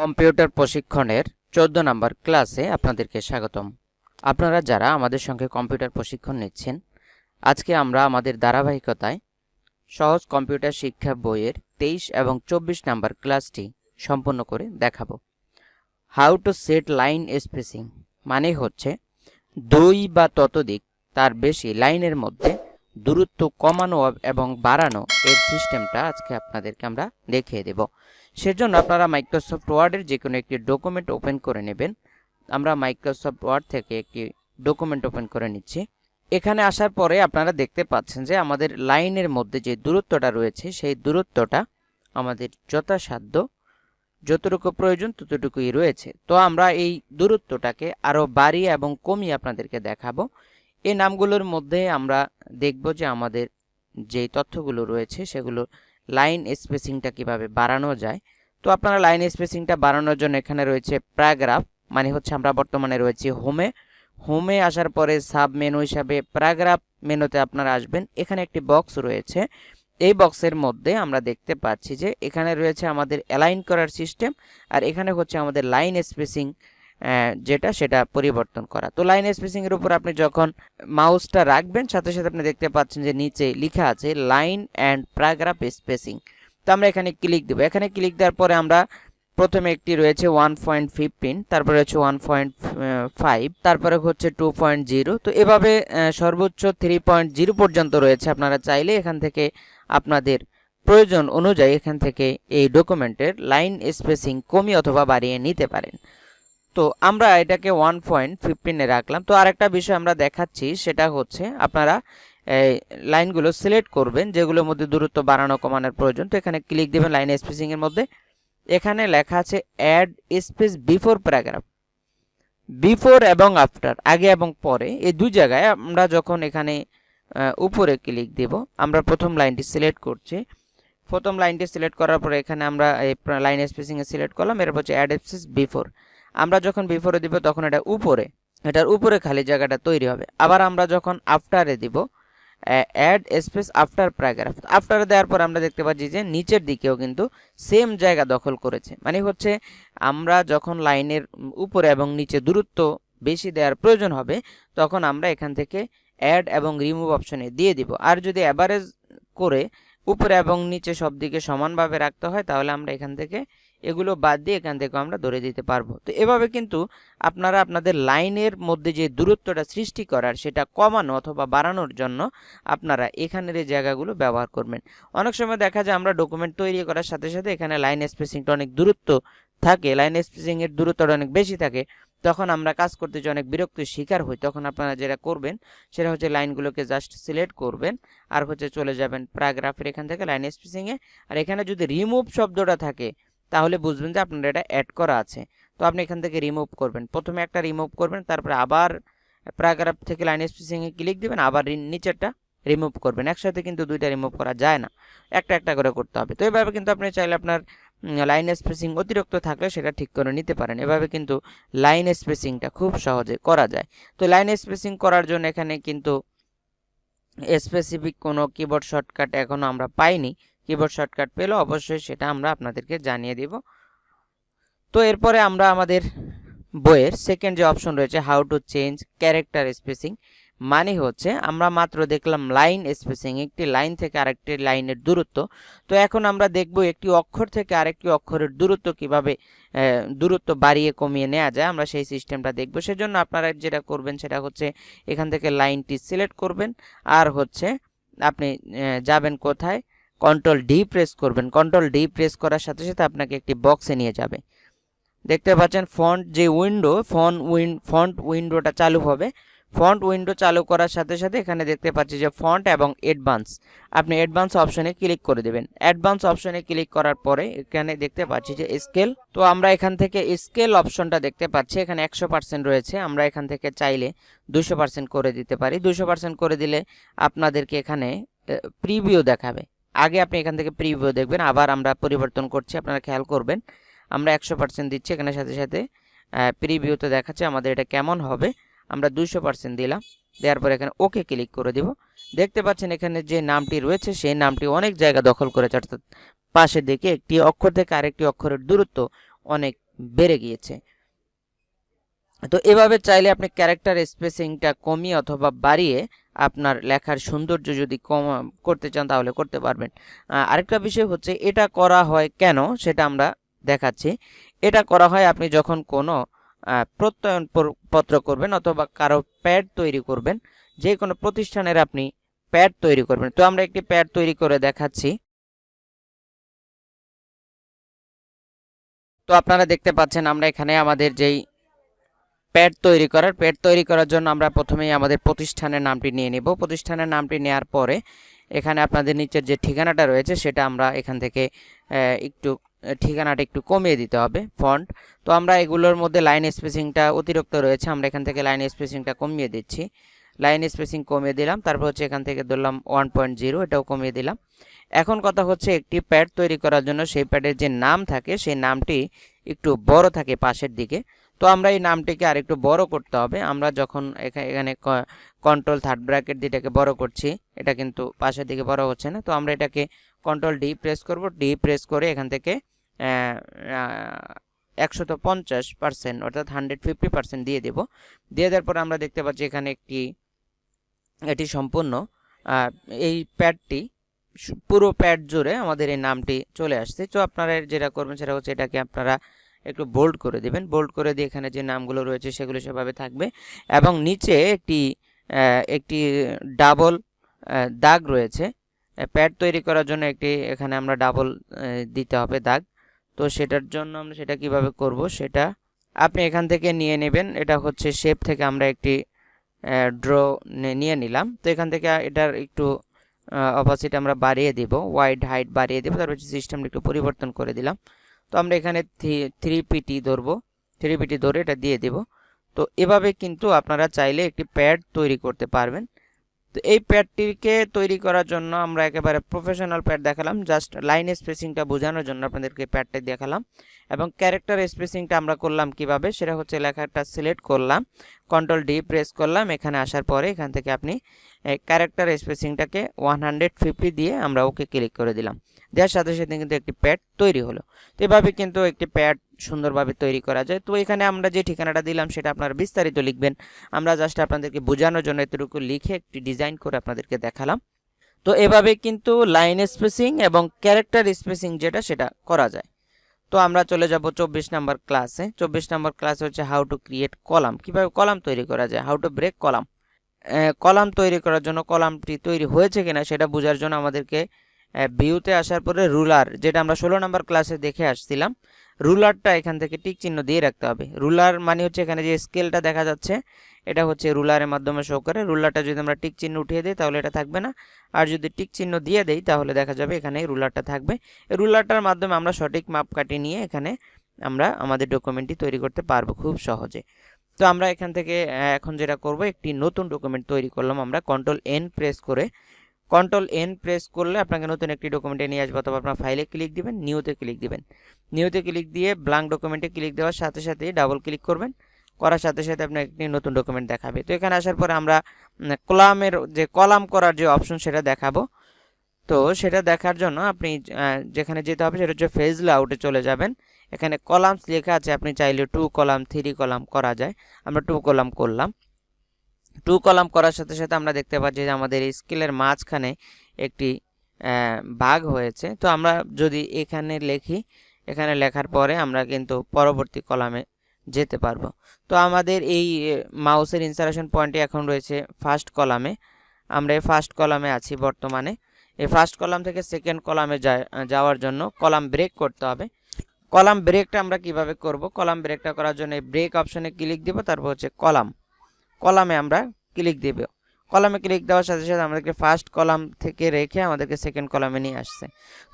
Computer প্রশিক্ষণের চোদ্দ নম্বর ক্লাসে আপনাদেরকে স্বাগতম। আপনারা যারা আমাদের সঙ্গে কম্পিউটার প্রশিক্ষণ নিচ্ছেন, আজকে আমরা আমাদের ধারাবাহিকতায় সহজ কম্পিউটার শিক্ষা বইয়ের তেইশ এবং চব্বিশ নম্বর ক্লাসটি সম্পন্ন করে দেখাবো। How to set line spacing মানে হচ্ছে দুই বা ততোধিক তার বেশি লাইনের মধ্যে দূরত্ব কমানো এবং বাড়ানো এর সিস্টেমটা আজকে আপনাদেরকে আমরা দেখিয়ে দেব। সেজন্য আপনারা মাইক্রোসফট ওয়ার্ডের যে কোনো একটি ডকুমেন্ট ওপেন করে নেবেন। আমরা মাইক্রোসফট ওয়ার্ড থেকে একটি ডকুমেন্ট ওপেন করে নিচ্ছি। এখানে আসার পরে আপনারা দেখতে পাচ্ছেন যে আমাদের লাইনের মধ্যে যে দূরত্বটা রয়েছে, সেই দূরত্বটা আমাদের যথাসাধ্য, যতটুকু প্রয়োজন ততটুকুই রয়েছে। তো আমরা এই দূরত্বটাকে আরও বাড়িয়ে এবং কমিয়ে আপনাদেরকে দেখাবো। এই নামগুলোর মধ্যে আমরা দেখব যে আমাদের যেই তথ্যগুলো রয়েছে, সেগুলো লাইন স্পেসিংটা কীভাবে বাড়ানো যায়? তো আপনারা লাইন স্পেসিংটা বাড়ানোর জন্য এখানে রয়েছে প্যারাগ্রাফ মানে হচ্ছে আমরা বর্তমানে রয়েছি হোমে। হোমে আসার পরে সাব মেনু হিসাবে প্যারাগ্রাফ মেনুতে আপনারা আসবেন। এখানে একটি বক্স রয়েছে। এই বক্সের মধ্যে আমরা দেখতে পাচ্ছি যে এখানে রয়েছে আমাদের অ্যালাইন করার সিস্টেম আর এখানে হচ্ছে আমাদের লাইন স্পেসিং যেটা সেটা পরিবর্তন করা। তো লাইন স্পেসিং এর উপর আপনি যখন মাউসটা রাখবেন, সাথে সাথে আপনি দেখতে পাচ্ছেন যে নিচে লেখা আছে লাইন অ্যান্ড প্যারাগ্রাফ স্পেসিং তো আমরা এখানে ক্লিক দেবো। এখানে ক্লিক দেওয়ার পরে আমরা প্রথমে একটি রয়েছে ওয়ান পয়েন্ট ফিফটিন তারপরে হচ্ছে ওয়ান পয়েন্ট ফাইভ তারপরে হচ্ছে টু পয়েন্ট জিরো তো এভাবে সর্বোচ্চ থ্রি পয়েন্ট জিরো পর্যন্ত রয়েছে। আপনারা চাইলে এখান থেকে আপনাদের প্রয়োজন অনুযায়ী এখান থেকে এই ডকুমেন্টের লাইন স্পেসিং কমিয়ে অথবা বাড়িয়ে নিতে পারেন। তো আমরা এটাকে ওয়ান পয়েন্ট ফিফটিনে রাখলাম। তো আরেকটা বিষয় আমরা দেখাচ্ছি, সেটা হচ্ছে আপনারা এই লাইনগুলো সিলেক্ট করবেন, যেগুলোর মধ্যে দূরত্ব বাড়ানো কমানোর প্রয়োজন। তো এখানে ক্লিক দেবেন লাইন স্পেসিং এর মধ্যে। এখানে লেখা আছে add space before paragraph before এবং আফটার আগে এবং পরে, এই দুই জায়গায় আমরা যখন এখানে উপরে ক্লিক দেব, আমরা প্রথম লাইনটি সিলেক্ট করছি। প্রথম লাইনটি সিলেক্ট করার পরে এখানে আমরা লাইন স্পেসিং এ সিলেক্ট করলাম, এরপর হচ্ছে অ্যাড স্পেস বিফোর আমরা যখন বিফোরে দিব, তখন এটা উপরে। এটার উপরে খালি জায়গাটা তৈরি হবে। আবার আমরা যখন আফটারে দিব অ্যাড স্পেস আফটার প্যারাগ্রাফ আফটারে দেওয়ার পর আমরা দেখতে পাচ্ছি যে নিচের দিকেও কিন্তু সেম জায়গা দখল করেছে। মানে হচ্ছে, আমরা যখন লাইনের উপরে এবং নিচে দূরত্ব বেশি দেওয়ার প্রয়োজন হবে, তখন আমরা এখান থেকে অ্যাড এবং রিমুভ অপশনে দিয়ে দিব। আর যদি অ্যাভারেজ করে উপরে এবং নিচে সব দিকে সমানভাবে রাখতে হয়, তাহলে আমরা এখান থেকে এগুলো বাদ দিয়ে এখান থেকে আমরা ধরে দিতে পারব। তো এভাবে কিন্তু আপনারা আপনাদের লাইনের মধ্যে যে দূরত্বটা সৃষ্টি করার সেটা কমানো অথবা বাড়ানোর জন্য আপনারা এখানের এই জায়গাগুলো ব্যবহার করবেন। অনেক সময় দেখা যায় আমরা ডকুমেন্ট তৈরি করার সাথে সাথে এখানে লাইন স্পেসিংটা অনেক দূরত্ব থাকে লাইন স্পেসিং এর দূরত্বটা অনেক বেশি থাকে, তখন আমরা কাজ করতে যে অনেক বিরক্তির শিকার হই, তখন আপনারা যেটা করবেন সেটা হচ্ছে লাইনগুলোকে জাস্ট সিলেক্ট করবেন আর হচ্ছে চলে যাবেন প্যারাগ্রাফের এখান থেকে লাইন স্পেসিংয়ে আর এখানে যদি রিমুভ শব্দটা থাকে তাহলে বুঝবেন যে আপনার এটা অ্যাড করা আছে। তো আপনি এখান থেকে রিমুভ করবেন। প্রথমে একটা রিমুভ করবেন, তারপরে আবার প্যারাগ্রাফ থেকে লাইন স্পেসিংয়ে ক্লিক দিবেন, আবার নিচেরটা রিমুভ করবেন। একসাথে কিন্তু দুইটা রিমুভ করা যায় না। একটা একটা করে করতে হবে। তো এভাবে কিন্তু আপনি চাইলে আপনার লাইন স্পেসিং অতিরিক্ত থাকলে সেটা ঠিক করে নিতে পারেন। এভাবে কিন্তু লাইন স্পেসিংটা খুব সহজে করা যায়। তো লাইন স্পেসিং করার জন্য এখানে কিন্তু স্পেসিফিক কোনো কিবোর্ড শর্টকাট এখনও আমরা পাইনি। কিবোর্ড শর্টকাট পেলেও অবশ্যই সেটা আমরা আপনাদেরকে জানিয়ে দিব। তো এরপরে আমরা আমাদের বইয়ের সেকেন্ড যে অপশন রয়েছে how to change character spacing মানে হচ্ছে আমরা মাত্র দেখলাম লাইন স্পেসিং একটি লাইন থেকে আরেকটি লাইনের দূরত্ব। তো এখন আমরা দেখব একটি অক্ষর থেকে আরেকটি অক্ষরের দূরত্ব কীভাবে দূরত্ব বাড়িয়ে কমিয়ে নেওয়া যায়। আমরা সেই সিস্টেমটা দেখব। সেজন্য আপনারা যেটা করবেন সেটা হচ্ছে এখান থেকে লাইনটি সিলেক্ট করবেন। আর হচ্ছে আপনি যাবেন কোথায়? কন্ট্রোল ডি প্রেস করবেন। কন্ট্রোল ডি প্রেস করার সাথে সাথে আপনাকে একটি বক্সে নিয়ে যাবে। দেখতে পাচ্ছেন ফন্ট যে উইন্ডো ফন্ট উইন ফন্ট উইন্ডোটা চালু হবে। ফন্ট উইন্ডো চালু করার সাথে সাথে এখানে দেখতে পাচ্ছি যে ফন্ট এবং অ্যাডভান্স আপনি অ্যাডভান্স অপশনে ক্লিক করে দেবেন। অ্যাডভান্স অপশনে ক্লিক করার পরে এখানে দেখতে পাচ্ছি যে স্কেল তো আমরা এখান থেকে স্কেল অপশনটা দেখতে পাচ্ছি। এখানে একশো পার্সেন্ট রয়েছে। আমরা এখান থেকে চাইলে দুশো পার্সেন্ট করে দিতে পারি। দুশো পার্সেন্ট করে দিলে আপনাদেরকে এখানে প্রিভিউ দেখাবে। আগে আপনি এখান থেকে প্রিভিউ দেখবেন, আবার আমরা পরিবর্তন করছি, আপনারা খেয়াল করবেন। আমরা একশো পার্সেন্ট দিচ্ছি, এখানে সাথে সাথে প্রিভিউতে দেখাচ্ছে আমাদের এটা কেমন হবে। আমরা দুশো পার্সেন্ট দিলাম, দেওয়ার পর এখানে ওকে ক্লিক করে দিব। দেখতে পাচ্ছেন এখানে যে নামটি রয়েছে, সেই নামটি অনেক জায়গা দখল করেছে, অর্থাৎ পাশের দিকে একটি অক্ষর থেকে আরেকটি অক্ষরের দূরত্ব অনেক বেড়ে গিয়েছে। তো এভাবে চাইলে আপনি ক্যারেক্টার স্পেসিংটা কমিয়ে অথবা বাড়িয়ে আপনার লেখার সৌন্দর্য যদি কম, করতে চান তাহলে করতে পারবেন। আরেকটা বিষয় হচ্ছে, এটা করা হয় কেন সেটা আমরা দেখাচ্ছি। এটা করা হয় আপনি যখন কোনো প্রত্যয়ন পত্র করবেন অথবা কারও প্যাড তৈরি করবেন, যে কোনো প্রতিষ্ঠানের আপনি প্যাড তৈরি করবেন। তো আমরা একটি প্যাড তৈরি করে দেখাচ্ছি। তো আপনারা দেখতে পাচ্ছেন, আমরা এখানে আমাদের যেই প্যাড তৈরি করার, প্যাড তৈরি করার জন্য আমরা প্রথমেই আমাদের প্রতিষ্ঠানের নামটি নিয়ে নেব। প্রতিষ্ঠানের নামটি নেওয়ার পরে এখানে আপনাদের নিচের যে ঠিকানাটা রয়েছে সেটা আমরা এখান থেকে একটু ঠিকানাটা একটু কমিয়ে দিতে হবে, ফন্ট। তো আমরা এগুলোর মধ্যে লাইন স্পেসিংটা অতিরিক্ত রয়েছে, আমরা এখান থেকে লাইন স্পেসিংটা কমিয়ে দিচ্ছি। লাইন স্পেসিং কমিয়ে দিলাম, তারপর হচ্ছে এখান থেকে ধরলাম ওয়ান পয়েন্ট জিরো, এটাও কমিয়ে দিলাম। এখন কথা হচ্ছে একটি প্যাড তৈরি করার জন্য সেই প্যাডের যে নাম থাকে, সেই নামটি একটু বড় থাকে পাশের দিকে। তো আমরা এই নামটিকে আরেকটু বড় করতে হবে। আমরা যখন এখা- এখানে কন্ট্রোল থার্ড ব্র্যাকেট দিয়ে এটাকে বড় করছি, এটা কিন্তু পাশের দিকে বড় হচ্ছে না, তো আমরা এটাকে কন্ট্রোল ডি প্রেস করব। ডি প্রেস করে এখান থেকে একশত পঞ্চাশ পার্সেন্ট অর্থাৎ হান্ড্রেড ফিফটি পার্সেন্ট দিয়ে দেব। দিয়ে দেওয়ার পর আমরা দেখতে পাচ্ছি এখানে একটি, এটি সম্পূর্ণ এই প্যাডটি পুরো প্যাড জুড়ে আমাদের এই নামটি চলে আসছে। তো আপনারা যেটা করবেন সেটা হচ্ছে এটাকে আপনারা একটু বোল্ড করে দিবেন। বোল্ড করে দিয়ে এখানে যে নামগুলো রয়েছে সেগুলো সেভাবে থাকবে। এবং নিচে একটি একটি ডাবল দাগ রয়েছে। প্যাড তৈরি করার জন্য একটি, এখানে আমরা ডাবল দিতে হবে দাগ। তো সেটার জন্য আমরা সেটা কীভাবে করব সেটা আপনি এখান থেকে নিয়ে নেবেন। এটা হচ্ছে শেপ থেকে আমরা একটি ড্র নিয়ে নিলাম। তো এখান থেকে এটার একটু অপোজিট আমরা বাড়িয়ে দিব। ওয়াইড হাইট বাড়িয়ে দেবো। তারপর সিস্টেমটা একটু পরিবর্তন করে দিলাম। তো আমরা এখানে থ্রি পিটি ধরবো। থ্রি পিটি ধরে এটা দিয়ে দেব। তো এভাবে কিন্তু আপনারা চাইলে একটি প্যাড তৈরি করতে পারবেন। তো এই প্যাডটিকে তৈরি করার জন্য আমরা একেবারে প্রফেশনাল প্যাড দেখালাম। জাস্ট লাইন স্পেসিংটা বোঝানোর জন্য আপনাদেরকে প্যাডটা দেখালাম। এবং ক্যারেক্টার স্পেসিংটা আমরা করলাম কীভাবে, সেটা হচ্ছে লেখাটা সিলেক্ট করলাম কন্ট্রোল ডি প্রেস করলাম, এখানে আসার পরে এখান থেকে আপনি ক্যারেক্টার স্পেসিংটাকে ওয়ান হান্ড্রেড দিয়ে আমরা ওকে ক্লিক করে দিলাম। দেওয়ার সাথে সাথে কিন্তু একটি প্যাড তৈরি হলো। তো এভাবে কিন্তু একটি প্যাড সুন্দরভাবে তৈরি করা যায়। তো এখানে আমরা যে ঠিকানাটা দিলাম সেটা আপনারা বিস্তারিত লিখবেন। আমরা জাস্ট আপনাদেরকে বোঝানোর জন্য এতটুকু লিখে একটি ডিজাইন করে আপনাদেরকে দেখালাম। তো এভাবে কিন্তু লাইন স্পেসিং এবং ক্যারেক্টার স্পেসিং যেটা সেটা করা যায়। তো আমরা চলে যাব চব্বিশ নম্বর ক্লাসে চব্বিশ নম্বর ক্লাস হচ্ছে হাউ টু ক্রিয়েট কলাম কীভাবে কলাম তৈরি করা যায়? How to break column column তৈরি করার জন্য কলামটি তৈরি হয়েছে কিনা সেটা বোঝার জন্য আমাদেরকে ভিউতে আসার পরে রুলার, যেটা আমরা ষোলো নম্বর ক্লাসে দেখে আসছিলাম, রুলারটা এখান থেকে টিক চিহ্ন দিয়ে রাখতে হবে। রুলার মানে হচ্ছে এখানে যে স্কেলটা দেখা যাচ্ছে, এটা হচ্ছে রুলারের মাধ্যমে শো করে। রুলারটা যদি আমরা টিক চিহ্ন উঠিয়ে দিই, তাহলে এটা থাকবে না। আর যদি টিক চিহ্ন দিয়ে দেই, তাহলে দেখা যাবে এখানে রুলারটা থাকবে। রুলারটার মাধ্যমে আমরা সঠিক মাপকাঠি নিয়ে এখানে আমরা আমাদের ডকুমেন্টটি তৈরি করতে পারব খুব সহজে। তো আমরা এখান থেকে এখন যেটা করব, একটি নতুন ডকুমেন্ট তৈরি করলাম আমরা কন্ট্রোল এন প্রেস করে কন্ট্রোল এন প্রেস করলে আপনাকে নতুন একটি ডকুমেন্টে নিয়ে আসবে অথবা আপনার ফাইলে ক্লিক দিবেন নিউতে ক্লিক দিবেন। নিউতে ক্লিক দিয়ে ব্ল্যাঙ্ক ডকুমেন্টে ক্লিক দেওয়ার সাথে সাথে ডাবল ক্লিক করবেন। করার সাথে সাথে আপনাকে একটি নতুন ডকুমেন্ট দেখাবে। তো এখানে আসার পরে আমরা কলামের যে কলাম করার যে অপশন সেটা দেখাবো। তো সেটা দেখার জন্য আপনি যেখানে যেতে হবে সেটা হচ্ছে ফেজ লাউটে চলে যাবেন। এখানে কলামস লেখা আছে, আপনি চাইলে টু কলাম থ্রি কলাম করা যায়। আমরা টু কলাম করলাম। টু কলাম করার সাথে সাথে আমরা দেখতে পাচ্ছি যে আমাদের স্কেলের মাঝখানে একটি ভাগ হয়েছে। তো আমরা যদি এখানে লিখি, এখানে লেখার পরে আমরা কিন্তু পরবর্তী কলামে যেতে পারব। তো আমাদের এই মাউসের ইনসারেশন পয়েন্টটি এখন রয়েছে ফার্স্ট কলামে আমরা এই ফার্স্ট কলামে আছি বর্তমানে। এই ফার্স্ট কলাম থেকে সেকেন্ড কলামে যাওয়ার জন্য কলাম ব্রেক করতে হবে। কলাম ব্রেকটা আমরা কীভাবে করব? কলাম ব্রেকটা করার জন্য ব্রেক অপশনে ক্লিক দিব, তারপর হচ্ছে কলাম কলামে আমরা ক্লিক দেব। কলামে ক্লিক দেওয়ার সাথে সাথে আমাদেরকে ফার্স্ট কলাম থেকে রেখে আমাদেরকে সেকেন্ড কলামে নিয়ে আসছে।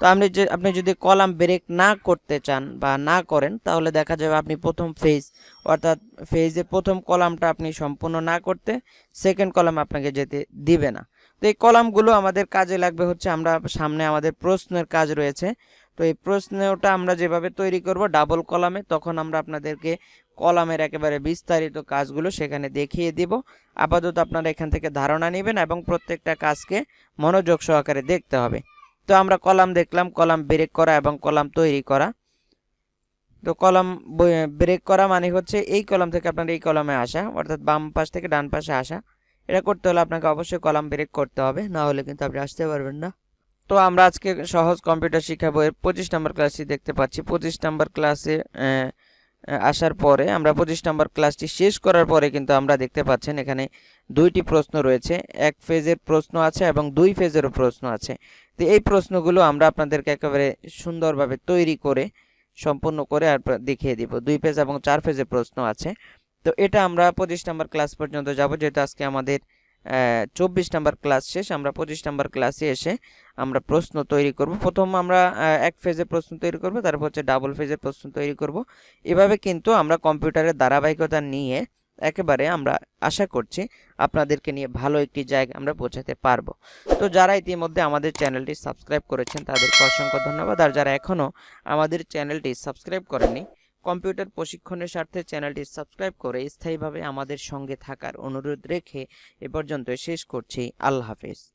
তো আপনি আপনি যদি কলাম ব্রেক না করতে চান বা না করেন, তাহলে দেখা যাবে আপনি প্রথম ফেজ অর্থাৎ ফেজের প্রথম কলামটা আপনি সম্পূর্ণ না করতে সেকেন্ড কলাম আপনাকে যেতে দিবে না। তো এই কলামগুলো আমাদের কাজে লাগবে হচ্ছে আমরা সামনে আমাদের প্রশ্নের কাজ রয়েছে। তো এই প্রশ্নটা আমরা যেভাবে তৈরি করব ডাবল কলামে তখন আমরা আপনাদেরকে কলামের একেবারে বিস্তারিত কাজগুলো সেখানে দেখিয়ে দিব। আপাতত আপনারা এখান থেকে ধারণা নেবেন এবং প্রত্যেকটা কাজকে মনোযোগ সহকারে দেখতে হবে। তো আমরা কলাম দেখলাম কলাম ব্রেক করা এবং কলাম তৈরি করা। তো কলাম ব্রেক করা মানে হচ্ছে এই কলাম থেকে আপনার এই কলামে আসা, অর্থাৎ বাম পাশ থেকে ডান পাশে আসা। এটা করতে হলে আপনাকে অবশ্যই কলাম ব্রেক করতে হবে, না হলে কিন্তু আপনি আসতে পারবেন না। তো আমরা আজকে সহজ কম্পিউটার শিক্ষা বইয়ের পঁচিশ নম্বর ক্লাসটি দেখতে পাচ্ছি। পঁচিশ নম্বর ক্লাসে আসার পরে, আমরা পঁচিশ নম্বর ক্লাসটি শেষ করার পরে কিন্তু আমরা দেখতে পাচ্ছেন এখানে দুইটি প্রশ্ন রয়েছে। এক ফেজের প্রশ্ন আছে এবং দুই ফেজেরও প্রশ্ন আছে। তো এই প্রশ্নগুলো আমরা আপনাদেরকে একেবারে সুন্দরভাবে তৈরি করে, সম্পূর্ণ করে আর দেখিয়ে দিব। দুই পেজ এবং চার পেজের প্রশ্ন আছে। তো এটা আমরা পঁচিশ নম্বর ক্লাস পর্যন্ত যাব, যেহেতু আজকে আমাদের চব্বিশ নাম্বার ক্লাস শেষ, আমরা পঁচিশ নাম্বার ক্লাসে এসে আমরা প্রশ্ন তৈরি করব। প্রথম আমরা এক ফেজের প্রশ্ন তৈরি করব, তারপর হচ্ছে ডাবল ফেজের প্রশ্ন তৈরি করব। এভাবে কিন্তু আমরা কম্পিউটারের ধারাবাহিকতা নিয়ে একেবারে আমরা আশা করছি আপনাদেরকে নিয়ে ভালো একটি জায়গা আমরা পৌঁছাতে পারব। তো যারা ইতিমধ্যে আমাদের চ্যানেলটি সাবস্ক্রাইব করেছেন, তাদেরকে অসংখ্য ধন্যবাদ। আর যারা এখনও আমাদের চ্যানেলটি সাবস্ক্রাইব করেনি কম্পিউটার প্রশিক্ষণের স্বার্থে চ্যানেলটি সাবস্ক্রাইব করে স্থায়ীভাবে আমাদের সঙ্গে থাকার অনুরোধ রেখে এ পর্যন্ত শেষ করছি। আল্লাহ হাফেজ।